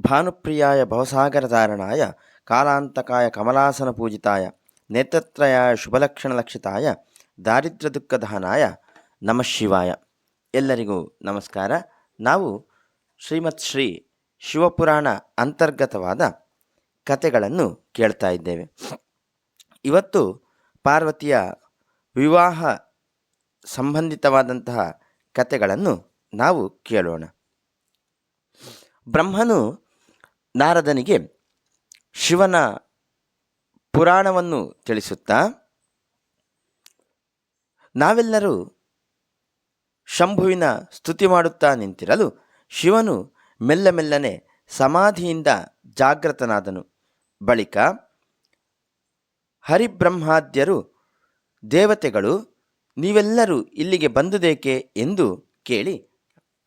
ಭಾನುಪ್ರಿಯಾಯ ಭವಸಾಗರಧಾರಣಾಯ, ಕಾಲಾಂತಕಾಯ ಕಮಲಾಸನ ಪೂಜಿತಾಯ, ನೇತ್ರತ್ರಯಾಯ ಶುಭಲಕ್ಷಣಲಕ್ಷಿತಾಯ ದಾರಿದ್ರ್ಯ ದುಃಖದಹನಾಯ ನಮಃ ಶಿವಾಯ. ಎಲ್ಲರಿಗೂ ನಮಸ್ಕಾರ. ನಾವು ಶ್ರೀಮತ್ ಶ್ರೀ ಶಿವಪುರಾಣ ಅಂತರ್ಗತವಾದ ಕಥೆಗಳನ್ನು ಕೇಳ್ತಾ ಇದ್ದೇವೆ. ಇವತ್ತು ಪಾರ್ವತಿಯ ವಿವಾಹ ಸಂಬಂಧಿತವಾದಂತಹ ಕಥೆಗಳನ್ನು ನಾವು ಕೇಳೋಣ. ಬ್ರಹ್ಮನು ನಾರದನಿಗೆ ಶಿವನ ಪುರಾಣವನ್ನು ತಿಳಿಸುತ್ತಾ, ನಾವೆಲ್ಲರೂ ಶಂಭುವಿನ ಸ್ತುತಿ ಮಾಡುತ್ತಾ ನಿಂತಿರಲು ಶಿವನು ಮೆಲ್ಲ ಮೆಲ್ಲನೆ ಸಮಾಧಿಯಿಂದ ಜಾಗೃತನಾದನು ಬಳಿಕ ಹರಿಬ್ರಹ್ಮಾದ್ಯರು, ದೇವತೆಗಳು, ನೀವೆಲ್ಲರೂ ಇಲ್ಲಿಗೆ ಬಂದುದೇಕೆ ಎಂದು ಕೇಳಿ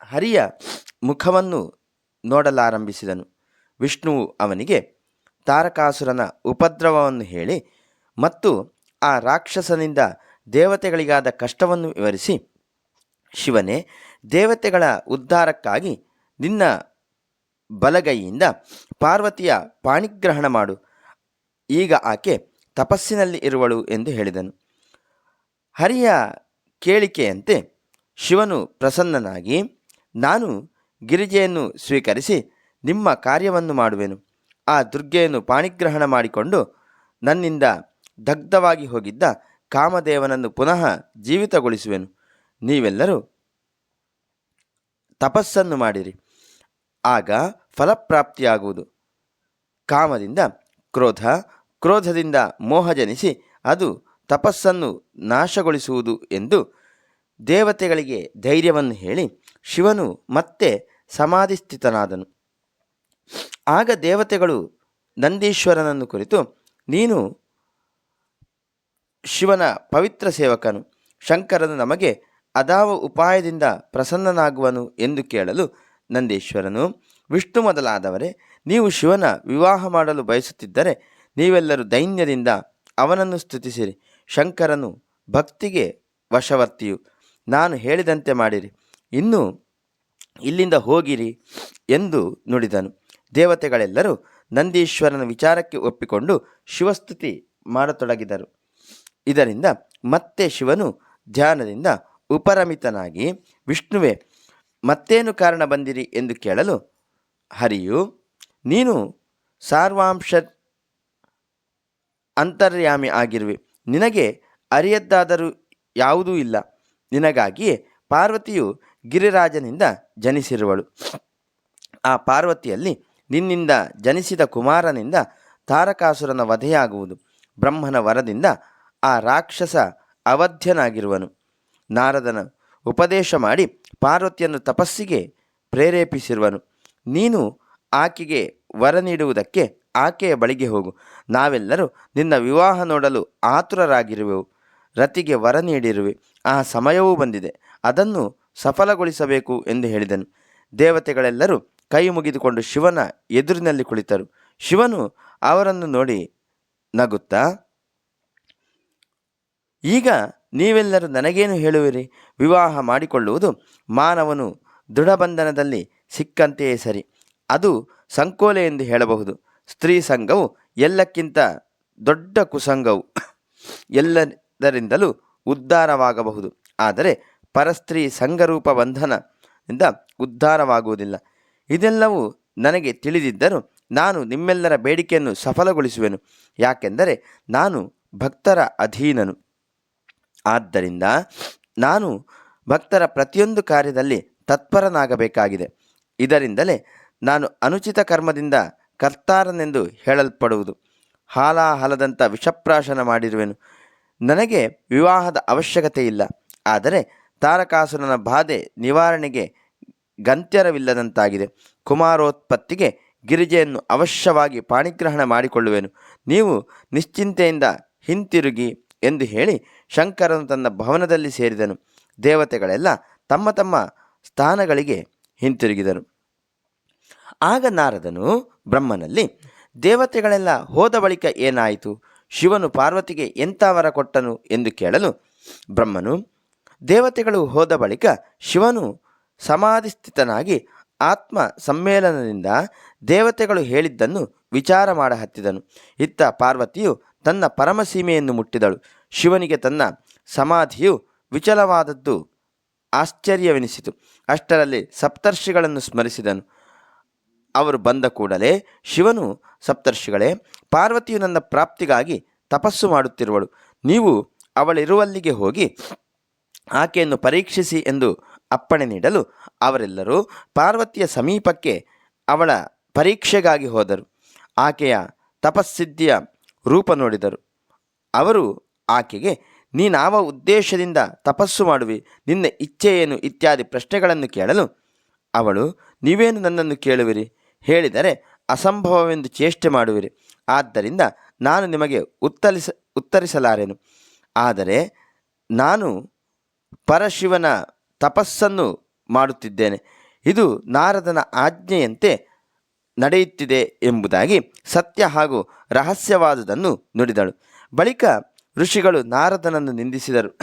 ಹರಿಯ ಮುಖವನ್ನು ನೋಡಲಾರಂಭಿಸಿದನು. ವಿಷ್ಣುವು ಅವನಿಗೆ ತಾರಕಾಸುರನ ಉಪದ್ರವವನ್ನು ಹೇಳಿ ಮತ್ತು ಆ ರಾಕ್ಷಸನಿಂದ ದೇವತೆಗಳಿಗಾದ ಕಷ್ಟವನ್ನು ವಿವರಿಸಿ, ಶಿವನೇ, ದೇವತೆಗಳ ಉದ್ಧಾರಕ್ಕಾಗಿ ನಿನ್ನ ಬಲಗೈಯಿಂದ ಪಾರ್ವತಿಯ ಪಾಣಿಗ್ರಹಣ ಮಾಡು. ಈಗ ಆಕೆ ತಪಸ್ಸಿನಲ್ಲಿ ಇರುವಳು ಎಂದು ಹೇಳಿದನು. ಹರಿಯ ಕೇಳಿಕೆಯಂತೆ ಶಿವನು ಪ್ರಸನ್ನನಾಗಿ, ನಾನು ಗಿರಿಜೆಯನ್ನು ಸ್ವೀಕರಿಸಿ ನಿಮ್ಮ ಕಾರ್ಯವನ್ನು ಮಾಡುವೆನು. ಆ ದುರ್ಗೆಯನ್ನು ಪಾಣಿಗ್ರಹಣ ಮಾಡಿಕೊಂಡು ನನ್ನಿಂದ ದಗ್ಧವಾಗಿ ಹೋಗಿದ್ದ ಕಾಮದೇವನನ್ನು ಪುನಃ ಜೀವಿತಗೊಳಿಸುವೆನು. ನೀವೆಲ್ಲರೂ ತಪಸ್ಸನ್ನು ಮಾಡಿರಿ. ಆಗ ಫಲಪ್ರಾಪ್ತಿಯಾಗುವುದು. ಕಾಮದಿಂದ ಕ್ರೋಧ, ಕ್ರೋಧದಿಂದ ಮೋಹ ಜನಿಸಿ ಅದು ತಪಸ್ಸನ್ನು ನಾಶಗೊಳಿಸುವುದು ಎಂದು ದೇವತೆಗಳಿಗೆ ಧೈರ್ಯವನ್ನು ಹೇಳಿ ಶಿವನು ಮತ್ತೆ ಸಮಾಧಿಸ್ಥಿತನಾದನು. ಆಗ ದೇವತೆಗಳು ನಂದೀಶ್ವರನನ್ನು ಕುರಿತು, ನೀನು ಶಿವನ ಪವಿತ್ರ ಸೇವಕನು, ಶಂಕರನು ನಮಗೆ ಅದಾವ ಉಪಾಯದಿಂದ ಪ್ರಸನ್ನನಾಗುವನು ಎಂದು ಕೇಳಲು ನಂದೀಶ್ವರನು, ವಿಷ್ಣು ಮೊದಲಾದವರೇ, ನೀವು ಶಿವನ ವಿವಾಹ ಮಾಡಲು ಬಯಸುತ್ತಿದ್ದರೆ ನೀವೆಲ್ಲರೂ ದೈನ್ಯದಿಂದ ಅವನನ್ನು ಸ್ತುತಿಸಿರಿ. ಶಂಕರನು, ಭಕ್ತಿಗೆ ವಶವರ್ತಿಯು, ನಾನು ಹೇಳಿದಂತೆ ಮಾಡಿರಿ, ಇನ್ನು ಇಲ್ಲಿಂದ ಹೋಗಿರಿ ಎಂದು ನುಡಿದನು. ದೇವತೆಗಳೆಲ್ಲರೂ ನಂದೀಶ್ವರನ ವಿಚಾರಕ್ಕೆ ಒಪ್ಪಿಕೊಂಡು ಶಿವಸ್ತುತಿ ಮಾಡತೊಡಗಿದರು. ಇದರಿಂದ ಮತ್ತೆ ಶಿವನು ಧ್ಯಾನದಿಂದ ಉಪರಮಿತನಾಗಿ, ವಿಷ್ಣುವೆ, ಮತ್ತೇನು ಕಾರಣ ಬಂದಿರಿ ಎಂದು ಕೇಳಲು, ಹರಿಯು, ನೀನು ಸಾರ್ವಾಂಶ ಅಂತರ್ಯಾಮಿ ಆಗಿರುವೆ. ನಿನಗೆ ಅರಿಯದ್ದಾದರೂ ಯಾವುದೂ ಇಲ್ಲ. ನಿನಗಾಗಿಯೇ ಪಾರ್ವತಿಯು ಗಿರಿರಾಜನಿಂದ ಜನಿಸಿರುವಳು. ಆ ಪಾರ್ವತಿಯಲ್ಲಿ ನಿನ್ನಿಂದ ಜನಿಸಿದ ಕುಮಾರನಿಂದ ತಾರಕಾಸುರನ ವಧೆಯಾಗುವುದು. ಬ್ರಹ್ಮನ ವರದಿಂದ ಆ ರಾಕ್ಷಸ ಅವಧ್ಯನಾಗಿರುವನು. ನಾರದನ ಉಪದೇಶ ಮಾಡಿ ಪಾರ್ವತಿಯನ್ನು ತಪಸ್ಸಿಗೆ ಪ್ರೇರೇಪಿಸಿರುವನು. ನೀನು ಆಕೆಗೆ ವರ ನೀಡುವುದಕ್ಕೆ ಆಕೆಯ ಬಳಿಗೆ ಹೋಗು. ನಾವೆಲ್ಲರೂ ನಿನ್ನ ವಿವಾಹ ನೋಡಲು ಆತುರರಾಗಿರುವೆವು. ರತಿಗೆ ವರ ನೀಡಿರುವೆ. ಆ ಸಮಯವೂ ಬಂದಿದೆ. ಅದನ್ನು ಸಫಲಗೊಳಿಸಬೇಕು ಎಂದು ಹೇಳಿದನು. ದೇವತೆಗಳೆಲ್ಲರೂ ಕೈ ಮುಗಿದುಕೊಂಡು ಶಿವನ ಎದುರಿನಲ್ಲಿ ಕುಳಿತರು. ಶಿವನು ಅವರನ್ನು ನೋಡಿ ನಗುತ್ತಾ, ಈಗ ನೀವೆಲ್ಲರೂ ನನಗೇನು ಹೇಳುವಿರಿ? ವಿವಾಹ ಮಾಡಿಕೊಳ್ಳುವುದು ಮಾನವನು ದೃಢಬಂಧನದಲ್ಲಿ ಸಿಕ್ಕಂತೆಯೇ ಸರಿ. ಅದು ಸಂಕೋಲೆ ಎಂದು ಹೇಳಬಹುದು. ಸ್ತ್ರೀ ಸಂಘವು ಎಲ್ಲಕ್ಕಿಂತ ದೊಡ್ಡ ಕುಸಂಗವು ಎಲ್ಲದರಿಂದಲೂ ಉದ್ಧಾರವಾಗಬಹುದು. ಆದರೆ ಪರಸ್ತ್ರೀ ಸಂಘರೂಪ ಬಂಧನದಿಂದ ಉದ್ಧಾರವಾಗುವುದಿಲ್ಲ. ಇದೆಲ್ಲವೂ ನನಗೆ ತಿಳಿದಿದ್ದರೂ ನಾನು ನಿಮ್ಮೆಲ್ಲರ ಬೇಡಿಕೆಯನ್ನು ಸಫಲಗೊಳಿಸುವೆನು. ಯಾಕೆಂದರೆ ನಾನು ಭಕ್ತರ ಅಧೀನನು. ಆದ್ದರಿಂದ ನಾನು ಭಕ್ತರ ಪ್ರತಿಯೊಂದು ಕಾರ್ಯದಲ್ಲಿ ತತ್ಪರನಾಗಬೇಕಾಗಿದೆ. ಇದರಿಂದಲೇ ನಾನು ಅನುಚಿತ ಕರ್ಮದಿಂದ ಕರ್ತಾರನೆಂದು ಹೇಳಲ್ಪಡುವುದು. ಹಾಲಾಹಲದಂಥ ವಿಷಪ್ರಾಶನ ಮಾಡಿರುವೆನು. ನನಗೆ ವಿವಾಹದ ಅವಶ್ಯಕತೆ ಇಲ್ಲ ಆದರೆ ತಾರಕಾಸುರನ ಬಾಧೆ ನಿವಾರಣೆಗೆ ಗಂತ್ಯರವಿಲ್ಲದಂತಾಗಿದೆ. ಕುಮಾರೋತ್ಪತ್ತಿಗೆ ಗಿರಿಜೆಯನ್ನು ಅವಶ್ಯವಾಗಿ ಪಾಣಿಗ್ರಹಣ ಮಾಡಿಕೊಳ್ಳುವೆನು. ನೀವು ನಿಶ್ಚಿಂತೆಯಿಂದ ಹಿಂತಿರುಗಿ ಎಂದು ಹೇಳಿ ಶಂಕರನು ತನ್ನ ಭವನದಲ್ಲಿ ಸೇರಿದನು. ದೇವತೆಗಳೆಲ್ಲ ತಮ್ಮ ತಮ್ಮ ಸ್ಥಾನಗಳಿಗೆ ಹಿಂತಿರುಗಿದರು. ಆಗ ನಾರದನು ಬ್ರಹ್ಮನಲ್ಲಿ, ದೇವತೆಗಳೆಲ್ಲ ಹೋದ ಬಳಿಕ ಏನಾಯಿತು? ಶಿವನು ಪಾರ್ವತಿಗೆ ಎಂಥ ವರ ಕೊಟ್ಟನು? ಎಂದು ಕೇಳಲು ಬ್ರಹ್ಮನು, ದೇವತೆಗಳು ಹೋದ ಬಳಿಕ ಶಿವನು ಸಮಾಧಿಸ್ಥಿತನಾಗಿ ಆತ್ಮ ಸಮ್ಮೇಳನದಿಂದ ದೇವತೆಗಳು ಹೇಳಿದ್ದನ್ನು ವಿಚಾರ ಮಾಡ ಹತ್ತಿದನು. ಇತ್ತ ಪಾರ್ವತಿಯು ತನ್ನ ಪರಮಸೀಮೆಯನ್ನು ಮುಟ್ಟಿದಳು. ಶಿವನಿಗೆ ತನ್ನ ಸಮಾಧಿಯು ವಿಚಲವಾದದ್ದು ಆಶ್ಚರ್ಯವೆನಿಸಿತು. ಅಷ್ಟರಲ್ಲಿ ಸಪ್ತರ್ಷಿಗಳನ್ನು ಸ್ಮರಿಸಿದನು. ಅವರು ಬಂದ ಕೂಡಲೇ ಶಿವನು ಸಪ್ತರ್ಷಿಗಳೇ, ಪಾರ್ವತಿಯು ನನ್ನ ಪ್ರಾಪ್ತಿಗಾಗಿ ತಪಸ್ಸು ಮಾಡುತ್ತಿರುವಳು. ನೀವು ಅವಳಿರುವಲ್ಲಿಗೆ ಹೋಗಿ ಆಕೆಯನ್ನು ಪರೀಕ್ಷಿಸಿ ಎಂದು ಅಪ್ಪಣೆ ನೀಡಲು ಅವರೆಲ್ಲರೂ ಪಾರ್ವತಿಯ ಸಮೀಪಕ್ಕೆ ಅವಳ ಪರೀಕ್ಷೆಗಾಗಿ ಹೋದರು. ಆಕೆಯ ತಪಸ್ಸಿದ್ಧಿಯ ರೂಪ ನೋಡಿದರು. ಅವರು ಆಕೆಗೆ, ನೀನಾವ ಉದ್ದೇಶದಿಂದ ತಪಸ್ಸು ಮಾಡುವಿ, ನಿನ್ನ ಇಚ್ಛೆ ಏನು ಇತ್ಯಾದಿ ಪ್ರಶ್ನೆಗಳನ್ನು ಕೇಳಲು? ಅವಳು, ನೀವೇನು ನನ್ನನ್ನು ಕೇಳುವಿರಿ? ಹೇಳಿದರೆ ಅಸಂಭವವೆಂದು ಚೇಷ್ಟೆ ಮಾಡುವಿರಿ. ಆದ್ದರಿಂದ ನಾನು ನಿಮಗೆ ಉತ್ತರಿಸ, ಉತ್ತರಿಸಲಾರೆನು. ಆದರೆ ನಾನು ಪರಶಿವನ ತಪಸ್ಸನ್ನು ಮಾಡುತ್ತಿದ್ದೇನೆ. ಇದು ನಾರದನ ಆಜ್ಞೆಯಂತೆ ನಡೆಯುತ್ತಿದೆ ಎಂಬುದಾಗಿ ಸತ್ಯ ಹಾಗೂ ರಹಸ್ಯವಾದುದನ್ನು ನುಡಿದಳು. ಬಳಿಕ ಋಷಿಗಳು ನಾರದನನ್ನು ನಿಂದಿಸಿದರು.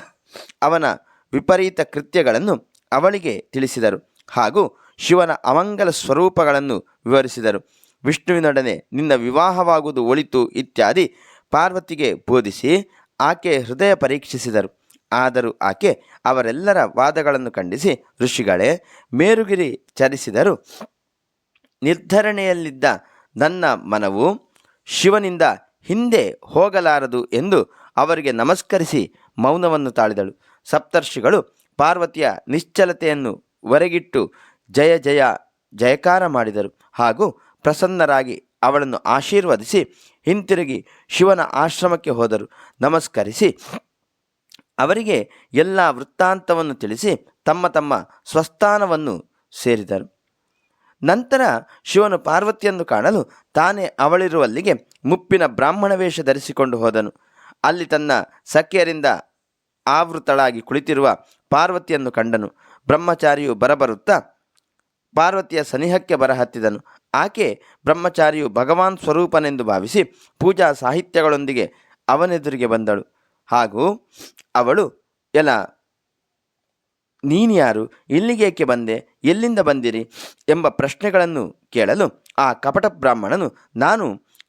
ಅವನ ವಿಪರೀತ ಕೃತ್ಯಗಳನ್ನು ಅವಳಿಗೆ ತಿಳಿಸಿದರು ಹಾಗೂ ಶಿವನ ಅಮಂಗಲ ಸ್ವರೂಪಗಳನ್ನು ವಿವರಿಸಿದರು. ವಿಷ್ಣುವಿನೊಡನೆ ನಿನ್ನ ವಿವಾಹವಾಗುವುದು ಒಳಿತು ಇತ್ಯಾದಿ ಪಾರ್ವತಿಗೆ ಬೋಧಿಸಿ ಆಕೆ ಹೃದಯ ಪರೀಕ್ಷಿಸಿದರು. ಆದರೂ ಆಕೆ ಅವರೆಲ್ಲರ ವಾದಗಳನ್ನು ಖಂಡಿಸಿ, ಋಷಿಗಳೇ, ಮೇರುಗಿರಿ ಚರಿಸಿದರು ನಿರ್ಧರಣೆಯಲ್ಲಿದ್ದ ನನ್ನ ಮನವು ಶಿವನಿಂದ ಹಿಂದೆ ಹೋಗಲಾರದು ಎಂದು ಅವರಿಗೆ ನಮಸ್ಕರಿಸಿ ಮೌನವನ್ನು ತಾಳಿದಳು. ಸಪ್ತರ್ಷಿಗಳು ಪಾರ್ವತಿಯ ನಿಶ್ಚಲತೆಯನ್ನು ಹೊರಗಿಟ್ಟು ಜಯ ಜಯ, ಜಯಕಾರ ಮಾಡಿದರು. ಹಾಗೂ ಪ್ರಸನ್ನರಾಗಿ ಅವಳನ್ನು ಆಶೀರ್ವದಿಸಿ ಹಿಂತಿರುಗಿ ಶಿವನ ಆಶ್ರಮಕ್ಕೆ ಹೋದರು. ನಮಸ್ಕರಿಸಿ ಅವರಿಗೆ ಎಲ್ಲ ವೃತ್ತಾಂತವನ್ನು ತಿಳಿಸಿ ತಮ್ಮ ತಮ್ಮ ಸ್ವಸ್ಥಾನವನ್ನು ಸೇರಿದರು. ನಂತರ ಶಿವನು ಪಾರ್ವತಿಯನ್ನು ಕಾಣಲು ತಾನೇ ಅವಳಿರುವಲ್ಲಿಗೆ ಮುಪ್ಪಿನ ಬ್ರಾಹ್ಮಣ ವೇಷ ಧರಿಸಿಕೊಂಡು ಹೋದನು. ಅಲ್ಲಿ ತನ್ನ ಸಖಿಯರಿಂದ ಆವೃತಳಾಗಿ ಕುಳಿತಿರುವ ಪಾರ್ವತಿಯನ್ನು ಕಂಡನು. ಬ್ರಹ್ಮಚಾರಿಯು ಬರಬರುತ್ತಾ ಪಾರ್ವತಿಯ ಸನಿಹಕ್ಕೆ ಬರಹತ್ತಿದನು. ಆಕೆ ಬ್ರಹ್ಮಚಾರಿಯು ಭಗವಾನ್ ಸ್ವರೂಪನೆಂದು ಭಾವಿಸಿ ಪೂಜಾ ಸಾಹಿತ್ಯಗಳೊಂದಿಗೆ ಅವನೆದುರಿಗೆ ಬಂದಳು. ಹಾಗೂ ಅವಳು, ಎಲ, ನೀನ್ಯಾರು, ಇಲ್ಲಿಗೇಕೆ ಬಂದೆ, ಎಲ್ಲಿಂದ ಬಂದಿರಿ? ಎಂಬ ಪ್ರಶ್ನೆಗಳನ್ನು ಕೇಳಲು ಆ ಕಪಟ ಬ್ರಾಹ್ಮಣನು, ನಾನು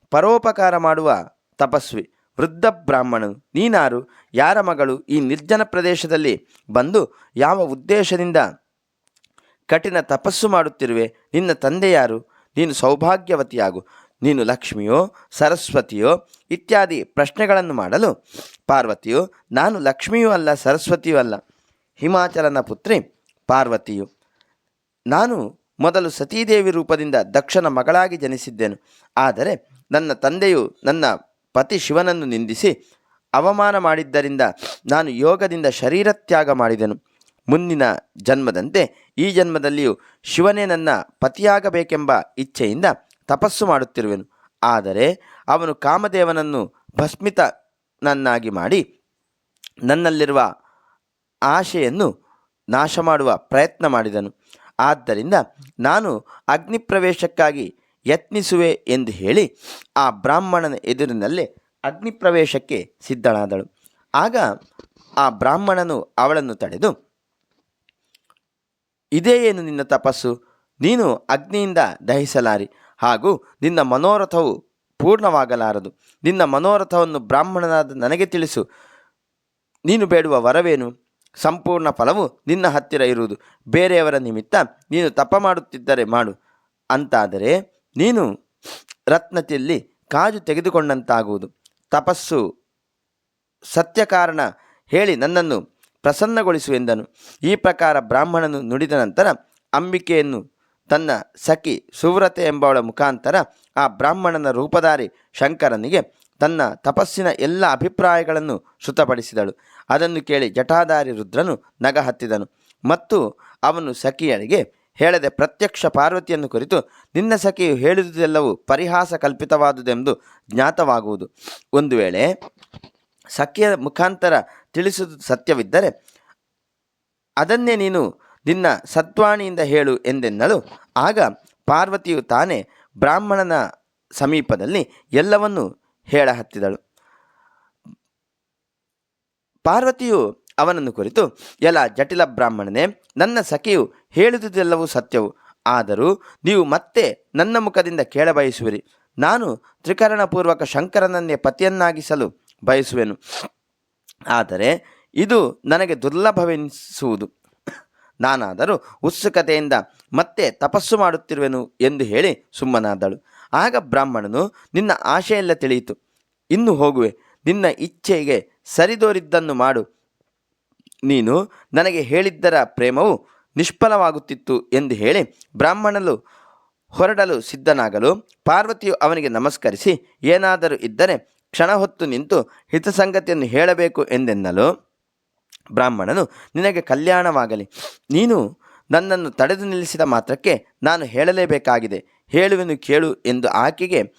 ಪರೋಪಕಾರ ಮಾಡುವ ತಪಸ್ವಿ, ವೃದ್ಧ ಬ್ರಾಹ್ಮಣನು, ನೀನಾರು, ಯಾರ ಮಗಳು ಈ ನಿರ್ಜನ ಪ್ರದೇಶದಲ್ಲಿ ಬಂದು ಯಾವ ಉದ್ದೇಶದಿಂದ ಕಠಿಣ ತಪಸ್ಸು ಮಾಡುತ್ತಿರುವೆ? ನಿನ್ನ ತಂದೆ ಯಾರು ನೀನು ಸೌಭಾಗ್ಯವತಿಯಾಗು. ನೀನು ಲಕ್ಷ್ಮಿಯೋ, ಸರಸ್ವತಿಯೋ ಇತ್ಯಾದಿ ಪ್ರಶ್ನೆಗಳನ್ನು ಮಾಡಲು ಪಾರ್ವತಿಯು, ನಾನು ಲಕ್ಷ್ಮಿಯೂ ಅಲ್ಲ, ಸರಸ್ವತಿಯೂ ಅಲ್ಲ. ಹಿಮಾಚಲನ ಪುತ್ರಿ ಪಾರ್ವತಿಯು, ನಾನು ಮೊದಲು ಸತೀದೇವಿ ರೂಪದಿಂದ ದಕ್ಷನ ಮಗಳಾಗಿ ಜನಿಸಿದ್ದೆನು. ಆದರೆ ನನ್ನ ತಂದೆಯು ನನ್ನ ಪತಿ ಶಿವನನ್ನು ನಿಂದಿಸಿ ಅವಮಾನ ಮಾಡಿದ್ದರಿಂದ ನಾನು ಯೋಗದಿಂದ ಶರೀರತ್ಯಾಗ ಮಾಡಿದೆನು. ಮುಂದಿನ ಜನ್ಮದಂತೆ ಈ ಜನ್ಮದಲ್ಲಿಯೂ ಶಿವನೇ ನನ್ನ ಪತಿಯಾಗಬೇಕೆಂಬ ಇಚ್ಛೆಯಿಂದ ತಪಸ್ಸು ಮಾಡುತ್ತಿರುವೆನು. ಆದರೆ ಅವನು ಕಾಮದೇವನನ್ನು ಭಸ್ಮಿತನನ್ನಾಗಿ ಮಾಡಿ ನನ್ನಲ್ಲಿರುವ ಆಶೆಯನ್ನು ನಾಶ ಮಾಡುವ ಪ್ರಯತ್ನ ಮಾಡಿದನು. ಆದ್ದರಿಂದ ನಾನು ಅಗ್ನಿ ಪ್ರವೇಶಕ್ಕಾಗಿ ಯತ್ನಿಸುವೆ ಎಂದು ಹೇಳಿ ಆ ಬ್ರಾಹ್ಮಣನ ಎದುರಿನಲ್ಲೇ ಅಗ್ನಿ ಪ್ರವೇಶಕ್ಕೆ ಸಿದ್ಧಳಾದಳು. ಆಗ ಆ ಬ್ರಾಹ್ಮಣನು ಅವಳನ್ನು ತಡೆದು, ಇದೇ ಏನು ನಿನ್ನ ತಪಸ್ಸು? ನೀನು ಅಗ್ನಿಯಿಂದ ದಹಿಸಲಾರಿ. ಹಾಗೂ ನಿನ್ನ ಮನೋರಥವು ಪೂರ್ಣವಾಗಲಾರದು. ನಿನ್ನ ಮನೋರಥವನ್ನು ಬ್ರಾಹ್ಮಣನಾದ ನನಗೆ ತಿಳಿಸು. ನೀನು ಬೇಡುವ ವರವೇನು? ಸಂಪೂರ್ಣ ಫಲವು ನಿನ್ನ ಹತ್ತಿರ ಇರುವುದು. ಬೇರೆಯವರ ನಿಮಿತ್ತ ನೀನು ತಪ ಮಾಡುತ್ತಿದ್ದರೆ ಮಾಡು. ಅಂತಾದರೆ ನೀನು ರತ್ನತಿಯಲ್ಲಿ ಕಾಜು ತೆಗೆದುಕೊಂಡಂತಾಗುವುದು. ತಪಸ್ಸು ಸತ್ಯ ಕಾರಣ ಹೇಳಿ ನನ್ನನ್ನು ಪ್ರಸನ್ನಗೊಳಿಸು ಎಂದನು. ಈ ಪ್ರಕಾರ ಬ್ರಾಹ್ಮಣನು ನುಡಿದ ನಂತರ ಅಂಬಿಕೆಯನ್ನು ತನ್ನ ಸಖಿ ಸುವ್ರತೆ ಎಂಬವಳ ಮುಖಾಂತರ ಆ ಬ್ರಾಹ್ಮಣನ ರೂಪಧಾರಿ ಶಂಕರನಿಗೆ ತನ್ನ ತಪಸ್ಸಿನ ಎಲ್ಲ ಅಭಿಪ್ರಾಯಗಳನ್ನು ಶ್ರುತಪಡಿಸಿದಳು ಅದನ್ನು ಕೇಳಿ ಜಟಾಧಾರಿ ರುದ್ರನು ನಗ ಹತ್ತಿದನು ಮತ್ತು ಅವನು ಸಖಿಯರಿಗೆ ಹೇಳದೆ ಪ್ರತ್ಯಕ್ಷ ಪಾರ್ವತಿಯನ್ನು ಕುರಿತು, ನಿನ್ನ ಸಖಿಯು ಹೇಳಿದುದೆಲ್ಲವೂ ಪರಿಹಾಸ ಕಲ್ಪಿತವಾದುದೆಂದು ಜ್ಞಾತವಾಗುವುದು. ಒಂದು ವೇಳೆ ಸಖಿಯ ಮುಖಾಂತರ ತಿಳಿಸುವುದು ಸತ್ಯವಿದ್ದರೆ, ಅದನ್ನೇ ನೀನು ನಿನ್ನ ಸತ್ವಾಣಿಯಿಂದ ಹೇಳು ಎಂದೆನ್ನಲು ಆಗ ಪಾರ್ವತಿಯು ತಾನೇ ಬ್ರಾಹ್ಮಣನ ಸಮೀಪದಲ್ಲಿ ಎಲ್ಲವನ್ನೂ ಹೇಳ ಹತ್ತಿದಳು ಪಾರ್ವತಿಯು ಅವನನ್ನು ಕುರಿತು, ಎಲ್ಲ ಜಟಿಲ ಬ್ರಾಹ್ಮಣನೇ, ನನ್ನ ಸಖಿಯು ಹೇಳಿದುದೆಲ್ಲವೂ ಸತ್ಯವು. ಆದರೂ ನೀವು ಮತ್ತೆ ನನ್ನ ಮುಖದಿಂದ ಕೇಳಬಯಸುವಿರಿ. ನಾನು ತ್ರಿಕರಣಪೂರ್ವಕ ಶಂಕರನನ್ನೇ ಪತಿಯನ್ನಾಗಿಸಲು ಬಯಸುವೆನು. ಆದರೆ ಇದು ನನಗೆ ದುರ್ಲಭವೆನಿಸುವುದು. ನಾನಾದರೂ ಉತ್ಸುಕತೆಯಿಂದ ಮತ್ತೆ ತಪಸ್ಸು ಮಾಡುತ್ತಿರುವೆನು ಎಂದು ಹೇಳಿ ಸುಮ್ಮನಾದಳು. ಆಗ ಬ್ರಾಹ್ಮಣನು, ನಿನ್ನ ಆಶೆಯೆಲ್ಲ ತಿಳಿಯಿತು. ಇನ್ನು ಹೋಗುವೆ. ನಿನ್ನ ಇಚ್ಛೆಗೆ ಸರಿದೋರಿದ್ದನ್ನು ಮಾಡು. ನೀನು ನನಗೆ ಹೇಳಿದ್ದರ ಪ್ರೇಮವು ನಿಷ್ಫಲವಾಗುತ್ತಿತ್ತು ಎಂದು ಹೇಳಿ ಬ್ರಾಹ್ಮಣನು ಹೊರಡಲು ಸಿದ್ಧನಾಗಲು ಪಾರ್ವತಿಯು ಅವನಿಗೆ ನಮಸ್ಕರಿಸಿ, ಏನಾದರೂ ಇದ್ದರೆ ಕ್ಷಣ ಹೊತ್ತು ನಿಂತು ಹಿತಸಂಗತಿಯನ್ನು ಹೇಳಬೇಕು ಎಂದೆನ್ನಲು ಬ್ರಾಹ್ಮಣನು, ನಿನಗೆ ಕಲ್ಯಾಣವಾಗಲಿ. ನೀನು ನನ್ನನ್ನು ತಡೆದು ನಿಲ್ಲಿಸಿದ ಮಾತ್ರಕ್ಕೆ ನಾನು ಹೇಳಲೇಬೇಕಾಗಿದೆ. ಹೇಳುವೆನು ಕೇಳು ಎಂದು ಆಕೆಗೆ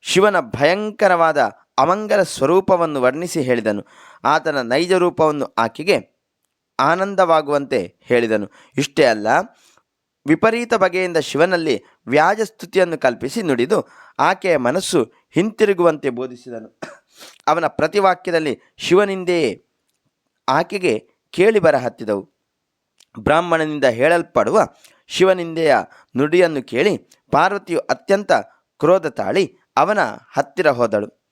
ಶಿವನ ಭಯಂಕರವಾದ ಅಮಂಗಲ ಸ್ವರೂಪವನ್ನು ವರ್ಣಿಸಿ ಹೇಳಿದನು. ಆತನ ನೈಜ ರೂಪವನ್ನು ಆಕೆಗೆ ಆನಂದವಾಗುವಂತೆ ಹೇಳಿದನು. ಇಷ್ಟೇ ಅಲ್ಲ, ವಿಪರೀತ ಬಗೆಯಿಂದ ಶಿವನಲ್ಲಿ ವ್ಯಾಜ ಸ್ತುತಿಯನ್ನು ಕಲ್ಪಿಸಿ ನುಡಿದು ಆಕೆಯ ಮನಸ್ಸು ಹಿಂತಿರುಗುವಂತೆ ಬೋಧಿಸಿದನು. ಅವನ ಪ್ರತಿವಾಕ್ಯದಲ್ಲಿ ಶಿವನಿಂದೆಯೇ ಆಕೆಗೆ ಕೇಳಿ ಬರಹತ್ತಿದವು. ಬ್ರಾಹ್ಮಣನಿಂದ ಹೇಳಲ್ಪಡುವ ಶಿವನಿಂದೆಯ ನುಡಿಯನ್ನು ಕೇಳಿ ಪಾರ್ವತಿಯು ಅತ್ಯಂತ ಕ್ರೋಧ ತಾಳಿ ಅವನ ಹತ್ತಿರ ಹೋದಳು.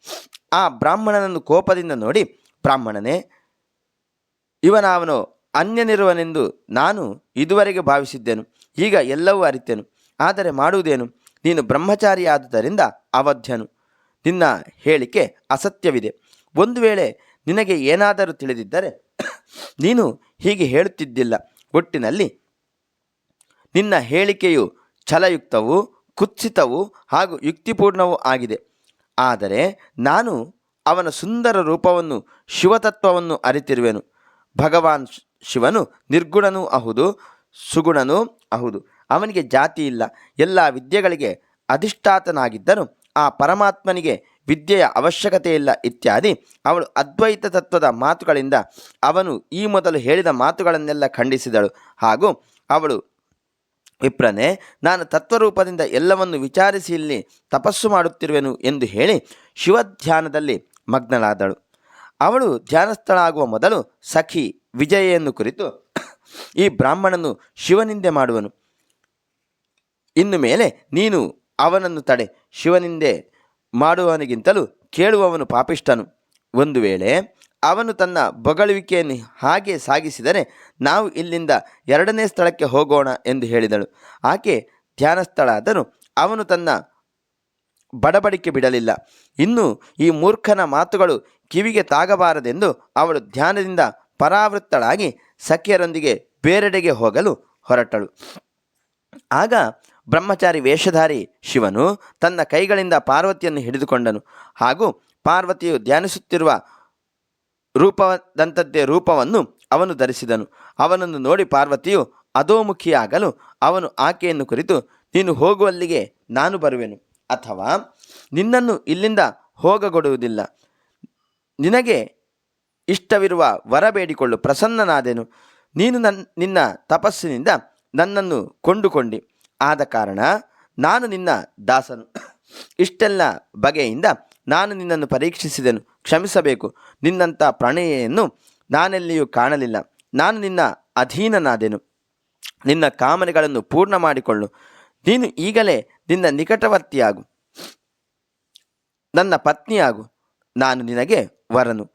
ಆ ಬ್ರಾಹ್ಮಣನನ್ನು ಕೋಪದಿಂದ ನೋಡಿ, ಬ್ರಾಹ್ಮಣನೇ, ಇವನ ಅವನು ಅನ್ಯನಿರುವನೆಂದು ನಾನು ಇದುವರೆಗೆ ಭಾವಿಸಿದ್ದೆನು. ಈಗ ಎಲ್ಲವೂ ಅರಿತೆನು. ಆದರೆ ಮಾಡುವುದೇನು? ನೀನು ಬ್ರಹ್ಮಚಾರಿಯಾದುದರಿಂದ ಅವಧ್ಯನು. ನಿನ್ನ ಹೇಳಿಕೆ ಅಸತ್ಯವಿದೆ. ಒಂದು ವೇಳೆ ನಿನಗೆ ಏನಾದರೂ ತಿಳಿದಿದ್ದರೆ ನೀನು ಹೀಗೆ ಹೇಳುತ್ತಿದ್ದಿಲ್ಲ. ಒಟ್ಟಿನಲ್ಲಿ ನಿನ್ನ ಹೇಳಿಕೆಯು ಛಲಯುಕ್ತವೂ ಕುತ್ಸಿತವೂ ಹಾಗೂ ಯುಕ್ತಿಪೂರ್ಣವೂ ಆಗಿದೆ. ಆದರೆ ನಾನು ಅವನ ಸುಂದರ ರೂಪವನ್ನು, ಶಿವತತ್ವವನ್ನು ಅರಿತಿರುವೆನು. ಭಗವಾನ್ ಶಿವನು ನಿರ್ಗುಣನೂ ಅಹುದು, ಸುಗುಣನೂ ಅಹುದು. ಅವನಿಗೆ ಜಾತಿ ಇಲ್ಲ ಎಲ್ಲ ವಿದ್ಯೆಗಳಿಗೆ ಅಧಿಷ್ಠಾತನಾಗಿದ್ದರೂ ಆ ಪರಮಾತ್ಮನಿಗೆ ವಿದ್ಯೆಯ ಅವಶ್ಯಕತೆ ಇಲ್ಲ ಇತ್ಯಾದಿ. ಅವಳು ಅದ್ವೈತ ತತ್ವದ ಮಾತುಗಳಿಂದ ಅವನು ಈ ಮೊದಲು ಹೇಳಿದ ಮಾತುಗಳನ್ನೆಲ್ಲ ಖಂಡಿಸಿದಳು. ಹಾಗೂ ಅವಳು ವಿಪ್ರನೇ ನಾನು ತತ್ವರೂಪದಿಂದ ಎಲ್ಲವನ್ನು ವಿಚಾರಿಸಿ ಇಲ್ಲಿ ತಪಸ್ಸು ಮಾಡುತ್ತಿರುವೆನು ಎಂದು ಹೇಳಿ ಶಿವಧ್ಯಾನದಲ್ಲಿ ಮಗ್ನಳಾದಳು. ಅವಳು ಧ್ಯಾನಸ್ಥಳಾಗುವ ಮೊದಲು ಸಖಿ ವಿಜಯೆಯನ್ನು ಕುರಿತು ಈ ಬ್ರಾಹ್ಮಣನು ಶಿವನಿಂದೆ ಮಾಡುವನು. ಇನ್ನು ಮೇಲೆ ನೀನು ಅವನನ್ನು ತಡೆ. ಶಿವನಿಂದೆ ಮಾಡುವವನಿಗಿಂತಲೂ ಕೇಳುವವನು ಪಾಪಿಷ್ಟನು ಒಂದು ವೇಳೆ ಅವನು ತನ್ನ ಬೊಗಳುವಿಕೆಯನ್ನು ಹಾಗೆ ಸಾಗಿಸಿದರೆ ನಾವು ಇಲ್ಲಿಂದ ಎರಡನೇ ಸ್ಥಳಕ್ಕೆ ಹೋಗೋಣ ಎಂದು ಹೇಳಿದಳು. ಆಕೆ ಧ್ಯಾನಸ್ಥಳಾದರೂ ಅವನು ತನ್ನ ಬಡಬಡಿಕೆ ಬಿಡಲಿಲ್ಲ. ಇನ್ನು ಈ ಮೂರ್ಖನ ಮಾತುಗಳು ಕಿವಿಗೆ ತಾಗಬಾರದೆಂದು ಅವಳು ಧ್ಯಾನದಿಂದ ಪರಾವೃತ್ತಳಾಗಿ ಸಖಿಯರೊಂದಿಗೆ ಬೇರೆಡೆಗೆ ಹೋಗಲು ಹೊರಟಳು. ಆಗ ಬ್ರಹ್ಮಚಾರಿ ವೇಷಧಾರಿ ಶಿವನು ತನ್ನ ಕೈಗಳಿಂದ ಪಾರ್ವತಿಯನ್ನು ಹಿಡಿದುಕೊಂಡನು. ಹಾಗೂ ಪಾರ್ವತಿಯು ಧ್ಯಾನಿಸುತ್ತಿರುವ ರೂಪದಂಥದ್ದೇ ರೂಪವನ್ನು ಅವನು ಧರಿಸಿದನು. ಅವನನ್ನು ನೋಡಿ ಪಾರ್ವತಿಯು ಅಧೋಮುಖಿಯಾಗಲು ಅವನು ಆಕೆಯನ್ನು ಕುರಿತು, ನೀನು ಹೋಗುವಲ್ಲಿಗೆ ನಾನು ಬರುವೆನು. ಅಥವಾ, ನಿನ್ನನ್ನು ಇಲ್ಲಿಂದ ಹೋಗಗೊಡುವುದಿಲ್ಲ. ನಿನಗೆ ಇಷ್ಟವಿರುವ ವರ ಬೇಡಿಕೊಳ್ಳು, ಪ್ರಸನ್ನನಾದೆನು. ನೀನು ನನ್ನ ನಿನ್ನ ತಪಸ್ಸಿನಿಂದ ನನ್ನನ್ನು ಕೊಂಡುಕೊಂಡಿ. ಆದ ಕಾರಣ ನಾನು ನಿನ್ನ ದಾಸನು. ಇಷ್ಟೆಲ್ಲ ಬಗೆಯಿಂದ ನಾನು ನಿನ್ನನ್ನು ಪರೀಕ್ಷಿಸಿದೆನು. ಕ್ಷಮಿಸಬೇಕು. ನಿನ್ನಂಥ ಪ್ರಣಯೆಯನ್ನು ನಾನೆಲ್ಲಿಯೂ ಕಾಣಲಿಲ್ಲ. ನಾನು ನಿನ್ನ ಅಧೀನನಾದೆನು. ನಿನ್ನ ಕಾಮನೆಗಳನ್ನು ಪೂರ್ಣ ಮಾಡಿಕೊಳ್ಳು. ನೀನು ಈಗಲೇ ನಿನ್ನ ನಿಕಟವರ್ತಿಯಾಗು. ನನ್ನ ಪತ್ನಿಯಾಗು. ನಾನು ನಿನಗೆ ವರನು.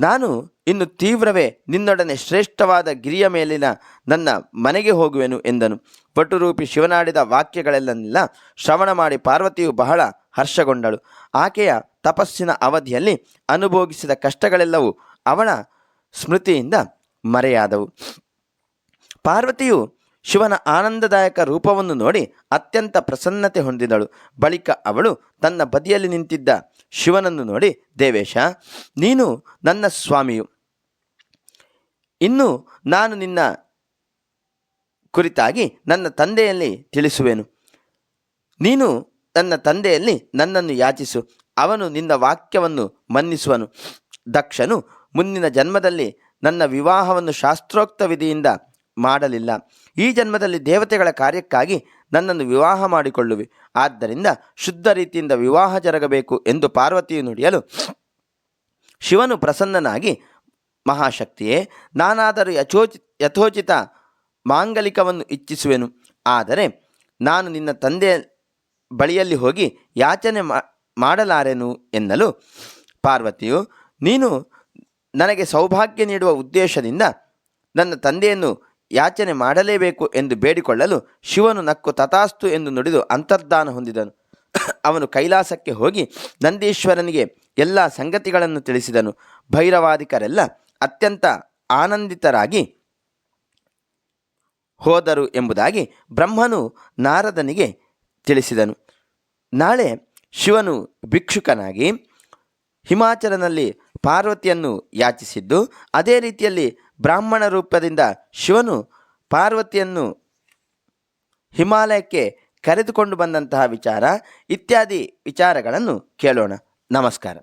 ನಾನು ಇನ್ನು ತೀವ್ರವೇ ನಿನ್ನೊಡನೆ ಶ್ರೇಷ್ಠವಾದ ಗಿರಿಯ ಮೇಲಿನ ನನ್ನ ಮನೆಗೆ ಹೋಗುವೆನು ಎಂದನು. ಪಟುರೂಪಿ ಶಿವನಾಡಿದ ವಾಕ್ಯಗಳೆಲ್ಲ ಶ್ರವಣ ಮಾಡಿ ಪಾರ್ವತಿಯು ಬಹಳ ಹರ್ಷಗೊಂಡಳು. ಆಕೆಯ ತಪಸ್ಸಿನ ಅವಧಿಯಲ್ಲಿ ಅನುಭೋಗಿಸಿದ ಕಷ್ಟಗಳೆಲ್ಲವೂ ಅವಳ ಸ್ಮೃತಿಯಿಂದ ಮರೆಯಾದವು. ಪಾರ್ವತಿಯು ಶಿವನ ಆನಂದದಾಯಕ ರೂಪವನ್ನು ನೋಡಿ ಅತ್ಯಂತ ಪ್ರಸನ್ನತೆ ಹೊಂದಿದಳು. ಬಳಿಕ ಅವಳು ತನ್ನ ಬದಿಯಲ್ಲಿ ನಿಂತಿದ್ದ ಶಿವನನ್ನು ನೋಡಿ, ದೇವೇಶ, ನೀನು ನನ್ನ ಸ್ವಾಮಿಯು. ಇನ್ನು ನಾನು ನಿನ್ನ ಕುರಿತಾಗಿ ನನ್ನ ತಂದೆಯಲ್ಲಿ ತಿಳಿಸುವೆನು. ನೀನು ನನ್ನ ತಂದೆಯಲ್ಲಿ ನನ್ನನ್ನು ಯಾಚಿಸು. ಅವನು ನಿನ್ನ ವಾಕ್ಯವನ್ನು ಮನ್ನಿಸುವನು. ದಕ್ಷನು ಮುಂದಿನ ಜನ್ಮದಲ್ಲಿ ನನ್ನ ವಿವಾಹವನ್ನು ಶಾಸ್ತ್ರೋಕ್ತ ವಿಧಿಯಿಂದ ಮಾಡಲಿಲ್ಲ. ಈ ಜನ್ಮದಲ್ಲಿ ದೇವತೆಗಳ ಕಾರ್ಯಕ್ಕಾಗಿ ನನ್ನನ್ನು ವಿವಾಹ ಮಾಡಿಕೊಳ್ಳುವೆ. ಆದ್ದರಿಂದ ಶುದ್ಧ ರೀತಿಯಿಂದ ವಿವಾಹ ಜರಗಬೇಕು ಎಂದು ಪಾರ್ವತಿಯು ನುಡಿಯಲು ಶಿವನು ಪ್ರಸನ್ನನಾಗಿ ಮಹಾಶಕ್ತಿಯೇ, ನಾನಾದರೂ ಯಥೋಚಿ, ಯಥೋಚಿತ ಮಾಂಗಲಿಕವನ್ನು ಇಚ್ಛಿಸುವೆನು. ಆದರೆ ನಾನು ನಿನ್ನ ತಂದೆ ಬಳಿಯಲ್ಲಿ ಹೋಗಿ ಯಾಚನೆ ಮಾಡಲಾರೆನು ಎನ್ನಲು ಪಾರ್ವತಿಯು, ನೀನು ನನಗೆ ಸೌಭಾಗ್ಯ ನೀಡುವ ಉದ್ದೇಶದಿಂದ ನನ್ನ ತಂದೆಯನ್ನು ಯಾಚನೆ ಮಾಡಲೇಬೇಕು ಎಂದು ಬೇಡಿಕೊಳ್ಳಲು ಶಿವನು ನಕ್ಕು ತಥಾಸ್ತು ಎಂದು ನುಡಿದು ಅಂತರ್ಧಾನ ಹೊಂದಿದನು. ಅವನು ಕೈಲಾಸಕ್ಕೆ ಹೋಗಿ ನಂದೀಶ್ವರನಿಗೆ ಎಲ್ಲ ಸಂಗತಿಗಳನ್ನು ತಿಳಿಸಿದನು. ಭೈರವಾದಿಕರೆಲ್ಲ ಅತ್ಯಂತ ಆನಂದಿತರಾಗಿ ಹೋದರು ಎಂಬುದಾಗಿ ಬ್ರಹ್ಮನು ನಾರದನಿಗೆ ತಿಳಿಸಿದನು. ನಾಳೆ ಶಿವನು ಭಿಕ್ಷುಕನಾಗಿ ಹಿಮಾಚಲನಲ್ಲಿ ಪಾರ್ವತಿಯನ್ನು ಯಾಚಿಸಿದ್ದು, ಅದೇ ರೀತಿಯಲ್ಲಿ ಬ್ರಾಹ್ಮಣ ರೂಪದಿಂದ ಶಿವನು ಪಾರ್ವತಿಯನ್ನು ಹಿಮಾಲಯಕ್ಕೆ ಕರೆದುಕೊಂಡು ಬಂದಂತಹ ವಿಚಾರ, ಇತ್ಯಾದಿ ವಿಚಾರಗಳನ್ನು ಕೇಳೋಣ. ನಮಸ್ಕಾರ.